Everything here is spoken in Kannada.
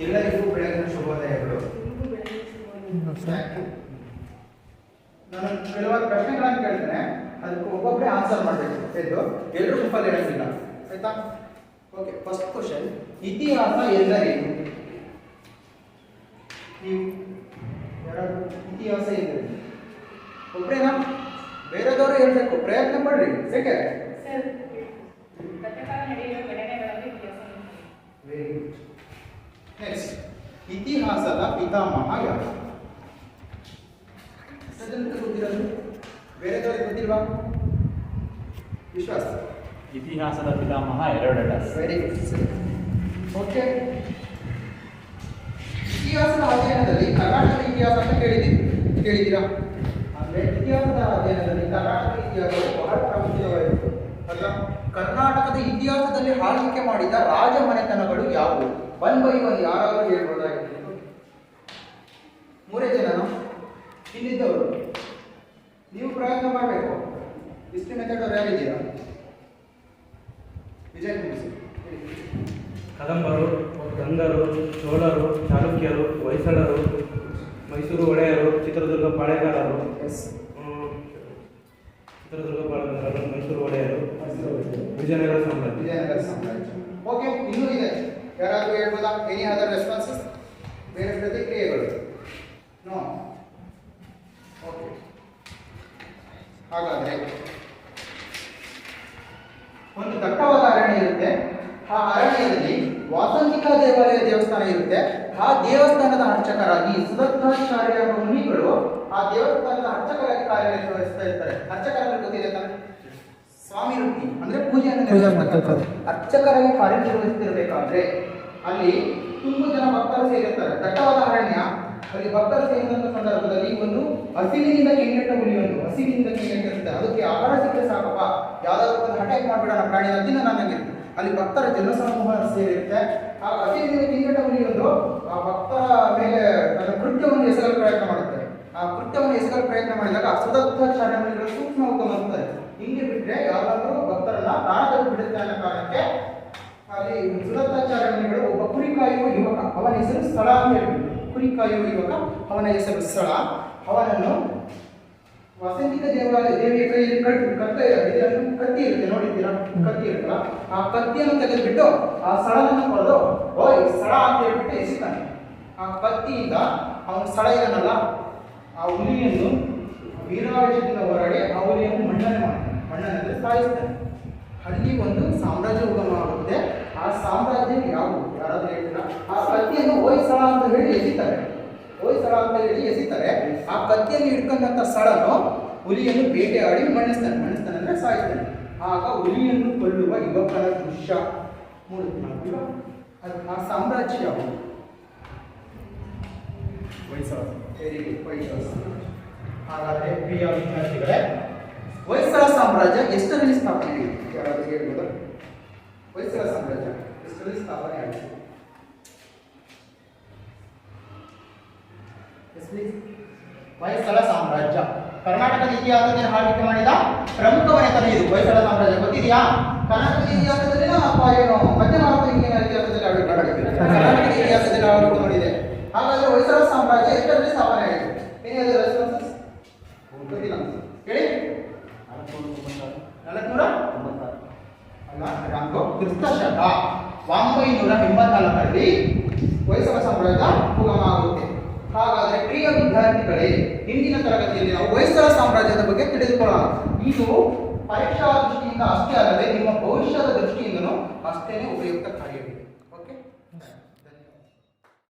ಎಲ್ಲರಿಗೂ ಬೆಳಗಿನ ಶುಭೋದಯಗಳು. ನಾನು ಕೆಲವಾರು ಪ್ರಶ್ನೆಗಳನ್ನು ಕೇಳ್ತೇನೆ ಅದಕ್ಕೆ ಒಬ್ಬೊಬ್ಬರೇ ಆನ್ಸರ್ ಮಾಡಬೇಕು ಎದ್ದು ಎಲ್ಲರೂ ಗುಂಪಲ್ಲಿ ಇರಂಗಿಲ್ಲ ಆಯ್ತಾ? ಓಕೆ ಫಸ್ಟ್ ಕ್ವಶನ್ ಇತಿಹಾಸ ಎಂದರೇನು? ನೀವು ಯಾರಾದರೂ ಇತಿಹಾಸ ಎಂದರೇನು ಒಬ್ಬರೇನಾ ಬೇರೆದವರು ಹೇಳಬೇಕು ಪ್ರಯತ್ನ ಪಡ್ರಿ ಯಾಕೆ ಸರ್ ಕಥೆಕಾಲ ನಡೆಯುವ ಘಟನೆಗಳಲ್ಲಿ ಇತಿಹಾಸ ವೆರಿ ಗುಡ್ ನೆಕ್ಸ್ಟ್ ಇತಿಹಾಸದ ಪಿತಾಮಹ ಯಾರು? ಗೊತ್ತಿರೋದು? ಬೇರೆದವ್ರಿಗೆ ಗೊತ್ತಿಲ್ವಾ? ವಿಶ್ವಾಸ. ಇತಿಹಾಸದ ಪಿತಾಮಹ ಹೆರೋಡಟಸ್ ವೆರಿ ಗುಡ್ ಓಕೆ ಇತಿಹಾಸದ ಅಧ್ಯಯನದಲ್ಲಿ ಕರ್ನಾಟಕದ ಇತಿಹಾಸ ಅಂತ ಕೇಳಿದ್ದೀವಿ ಕೇಳಿದ್ದೀರಾ? ಅಂದ್ರೆ ಇತಿಹಾಸದ ಅಧ್ಯಯನದಲ್ಲಿ ಕರ್ನಾಟಕದ ಇತಿಹಾಸವು ಬಹಳ ಪ್ರಾಮುಖ್ಯವಾಗಿತ್ತು ಅಲ್ಲ? ಕರ್ನಾಟಕದ ಇತಿಹಾಸದಲ್ಲಿ ಆಳ್ವಿಕೆ ಮಾಡಿದ ರಾಜ ಮನೆತನಗಳು ಯಾವುವು? ಒನ್ ಬೈ ಒನ್ ಯಾರಾದರೂ ಹೇಳ್ಬೋದಾಗಿತ್ತು ಮೂರೇ ಜನ ಇಲ್ಲಿದ್ದವರು. ನೀವು ಪ್ರಯತ್ನ ಮಾಡಬೇಕು. ಇಷ್ಟು ಮೆಥಡ್ ಅವ್ರು ಯಾರಿದ್ದೀರಾ ವಿಜಯ್. ಕದಂಬರು ಗಂಗರು ಚೋಳರು ಚಾಲುಕ್ಯರು ಹೊಯ್ಸಳರು ಮೈಸೂರು ಒಡೆಯರು ಚಿತ್ರದುರ್ಗ ಪಾಳೆಗಾರರು. ಚಿತ್ರದುರ್ಗ ಪಾಳೆಗಾರರು ಮೈಸೂರು ಒಡೆಯರು. ವಿಜಯನಗರ ಸಾಮ್ರಾಜ್ಯ. ವಿಜಯನಗರ ಸಾಮ್ರಾಜ್ಯ. ಓಕೆ ಇನ್ನೂ ಇದೆ. ಯಾರಾದರೂ ಹೇಳ್ಬೋದಾ? ಎನಿ ಅದರ್ ರೆಸ್ಪಾನ್ಸಸ್ ಬೇರೆ ಪ್ರತಿಕ್ರಿಯೆಗಳು? ನೋ ಓಕೆ ಹಾಗಾದರೆ ಒಂದು ದಟ್ಟವಾದ ಅರಣ್ಯ ಇರುತ್ತೆ. ಆ ಅರಣ್ಯದಲ್ಲಿ ವಾಸಂತಿಕಾ ದೇವಾಲಯ ದೇವಸ್ಥಾನ ಇರುತ್ತೆ. ಆ ದೇವಸ್ಥಾನದ ಅರ್ಚಕರಾಗಿ ಸುದತ್ತಾಚಾರ್ಯ ಮುನಿಗಳು ಆ ದೇವಸ್ಥಾನದ ಅರ್ಚಕರಾಗಿ ಕಾರ್ಯನಿರ್ವಹಿಸ್ತಾ ಇರ್ತಾರೆ. ಅರ್ಚಕರ ಗೊತ್ತಿದೆ ತಾನೆ? ಸ್ವಾಮಿ ವೃತ್ತಿ ಅಂದ್ರೆ ಪೂಜೆಯನ್ನು. ಅರ್ಚಕರಾಗಿ ಕಾರ್ಯನಿರ್ವಹಿಸ್ತಿರ್ಬೇಕಾದ್ರೆ ಅಲ್ಲಿ ತುಂಬಾ ಜನ ಭಕ್ತರು ಸೇರಿರ್ತಾರೆ. ದಟ್ಟವಾದ ಅರಣ್ಯ ಅಲ್ಲಿ ಭಕ್ತರು ಸೇರಿದಂತ ಸಂದರ್ಭದಲ್ಲಿ ಒಂದು ಹಸಿವಿನಿಂದ ಕೆಂಗೆಟ್ಟ ಒಂದು ಹಸಿವಿನಿಂದ ಕೆಂಗೆಟ್ಟಿರುತ್ತೆ ಅದಕ್ಕೆ ಆಹಾರ ಸಿಕ್ಕರೆ ಸಾಕಪ್ಪ. ಯಾವ್ದಾದ್ರು ಒಂದು ಅಟ್ಯಾಕ್ ನಮ್ಮ ಪ್ರಾಣಿ ಅದನ್ನ ನನಗೆ ಅಲ್ಲಿ ಭಕ್ತರ ಜನಸಮೂಹ ಸೇರಿರುತ್ತೆ. ಆ ಹಸಿವಿನಿಂದ ಕೆಂಗೆಟ್ಟ ಹುಲಿಯೊಂದು, ಆ ಭಕ್ತರ ಮೇಲೆ ತನ್ನ ಕೃತ್ಯವನ್ನು ಎಸಗಲು ಪ್ರಯತ್ನ ಮಾಡುತ್ತೆ. ಆ ಕೃತ್ಯವನ್ನು ಎಸಗಲು ಪ್ರಯತ್ನ ಮಾಡಿದಾಗ ಸುದತ್ತಾಚಾರ್ಯಗಳು ಸೂಕ್ಷ್ಮ ಹೋಗ್ತಾರೆ ಹಿಂಗೆ ಬಿಟ್ಟರೆ ಯಾರಾದರೂ ಭಕ್ತರನ್ನ ಪ್ರಾಣದಲ್ಲಿ ಬಿಡುತ್ತೆ ಅನ್ನೋ ಕಾರಣಕ್ಕೆ ಅಲ್ಲಿ ಸುದತ್ತಾಚಾರ್ಯ ಮುನಿಗಳು ಒಬ್ಬ ಕುರಿಕಾಯುವ ಯುವಕ, ಅವನ ಹೆಸರು ಸ್ಥಳ ಅಂತ ಹೇಳ್ಬಿಟ್ಟು. ಕುರಿ ಕಾಯುವ ಯುವಕ ಅವನ ಹೆಸರು ಸ್ಥಳ ಅವನನ್ನು ವಸಂತಿಕ ದೇವಾಲಯ ದೇವಿಯ ಕೈಯಲ್ಲಿ ಕಟ್ಟು, ಕತ್ತ, ಇದನ್ನು ಕತ್ತಿ ಇರುತ್ತೆ, ನೋಡಿದ್ದೀರಾ? ಕತ್ತಿ ಇರುತ್ತಲ್ಲ, ಆ ಕತ್ತಿಯನ್ನು ತೆಗೆದುಬಿಟ್ಟು ಆ ಸ್ಥಳವನ್ನು ಕೊಡೋದು, ಓಯ್ ಸ್ಥಳ ಅಂತ ಹೇಳ್ಬಿಟ್ಟು ಎಸಿತಾನೆ ಆ ಕತ್ತಿಯಿಂದ ಅವನ ಸ್ಥಳ ಏನಲ್ಲ ಆ ಹುಲಿಯನ್ನು ವೀರಾವೇಶದಿಂದ ಹೊರಡಿ ಆ ಹುಲಿಯನ್ನು ಮಣ್ಣನೆ ಮಾಡ್ತಾನೆ. ಮಣ್ಣನಲ್ಲಿ ಸಾಯಿಸ್ತಾನೆ. ಅಲ್ಲಿ ಒಂದು ಸಾಮ್ರಾಜ್ಯ ಉಗಮ ಆಗುತ್ತೆ ಆ ಸಾಮ್ರಾಜ್ಯ ಯಾವುದು? ಯಾರಾದ್ರೂ ಹೇಳ್ತೀರಾ? ಆ ಕತ್ತಿಯನ್ನು ಹೋಯ್ಸಳ ಅಂತ ಹೇಳಿ ಎಸಿತಾರೆ ಹೋಯ್ಸಳ ಅಂತ ಹೇಳಿ ಎಸಿತಾರೆ ಆ ಕತ್ತಿಯನ್ನು ಹಿಡ್ಕೊಂಡಂತ ಸ್ಥಳನು ಹುಲಿಯನ್ನು ಬೇಟೆಯಾಡಿ ಮಣಿಸ್ತಾನೆ. ಮಣಿಸ್ತಾನೆ ಅಂದ್ರೆ ಸಾಯಿಸ್ತಾನೆ. ಆಗ ಹುಲಿಯನ್ನು ಕೊಲ್ಲುವ ಯುವಕರ ದೃಶ್ಯ. ಮೂಡುತ್ತೆ ಅದು ಆ ಸಾಮ್ರಾಜ್ಯ ಯಾವುದು? ಹೊಯ್ಸಳ. ಹಾಗಾದ್ರೆ ಪ್ರಿಯ ವಿದ್ಯಾರ್ಥಿಗಳೇ ಹೊಯ್ಸಳ ಸಾಮ್ರಾಜ್ಯ ಎಷ್ಟರಲ್ಲಿ ಸ್ಥಾಪನೆ ಯಾರಾದ್ರೂ ಹೇಳ್ಬೋದಾ? ಹೊಯ್ಸಳ ಸಾಮ್ರಾಜ್ಯ ಎಷ್ಟರಲ್ಲಿ ಸ್ಥಾಪನೆ please. ಹೊಯ್ಸಳ ಸಾಮ್ರಾಜ್ಯ ಕರ್ನಾಟಕದ ಇತಿಹಾಸದಲ್ಲಿ ಆಳ್ವಿಕೆ ಮಾಡಿದ ಪ್ರಮುಖ ಮನೆತನ ಇದು ಹೊಯ್ಸಳ ಸಾಮ್ರಾಜ್ಯ ಗೊತ್ತಿದೆಯಾ ಕರ್ನಾಟಕದ ಇತಿಹಾಸದಲ್ಲಿ ಅಥವಾ ಏನು ಮಧ್ಯ ಭಾರತದ ಇತಿಹಾಸದಲ್ಲಿ ಆಳ್ವಿಕೆ ಮಾಡಿದೆ ಕರ್ನಾಟಕದ ಇತಿಹಾಸದಲ್ಲಿ ಆಳ್ವಿಕೆ ಮಾಡಿದೆ ಹಾಗಾದ್ರೆ ಹೊಯ್ಸಳ ಸಾಮ್ರಾಜ್ಯ ಎಷ್ಟರಲ್ಲಿ ಸ್ಥಾಪನೆ ಆಯಿತು ಏನೇ ಅದು ರೆಸ್ಪಾನ್ಸಸ್ ಗೊತ್ತಿಲ್ಲ ಹೇಳಿ ನಾಲ್ಕುನೂರ ಅಲ್ಲ ರಾಂಗೋ ಕ್ರಿಸ್ತ ಶಕ ಒಂಬೈನೂರ ಎಂಬತ್ನಾಲ್ಕರಲ್ಲಿ ಹೊಯ್ಸಳ ಸಾಮ್ರಾಜ್ಯ ಉಗಮ ಆಗುತ್ತೆ. ಹಾಗಾದರೆ ಪ್ರಿಯ ವಿದ್ಯಾರ್ಥಿಗಳೇ, ಹಿಂದಿನ ತರಗತಿಯಲ್ಲಿ ನಾವು ಹೊಯ್ಸಳ ಸಾಮ್ರಾಜ್ಯದ ಬಗ್ಗೆ ತಿಳಿದುಕೊಳ್ಳೋಣ. ಇದು ಪರೀಕ್ಷಾ ದೃಷ್ಟಿಯಿಂದ ಅಷ್ಟೇ ಅಲ್ಲದೆ ನಿಮ್ಮ ಭವಿಷ್ಯದ ದೃಷ್ಟಿಯಿಂದನೂ ಅಷ್ಟೇ ಉಪಯುಕ್ತಕಾರಿಯಾಗಿದೆ ಓಕೆ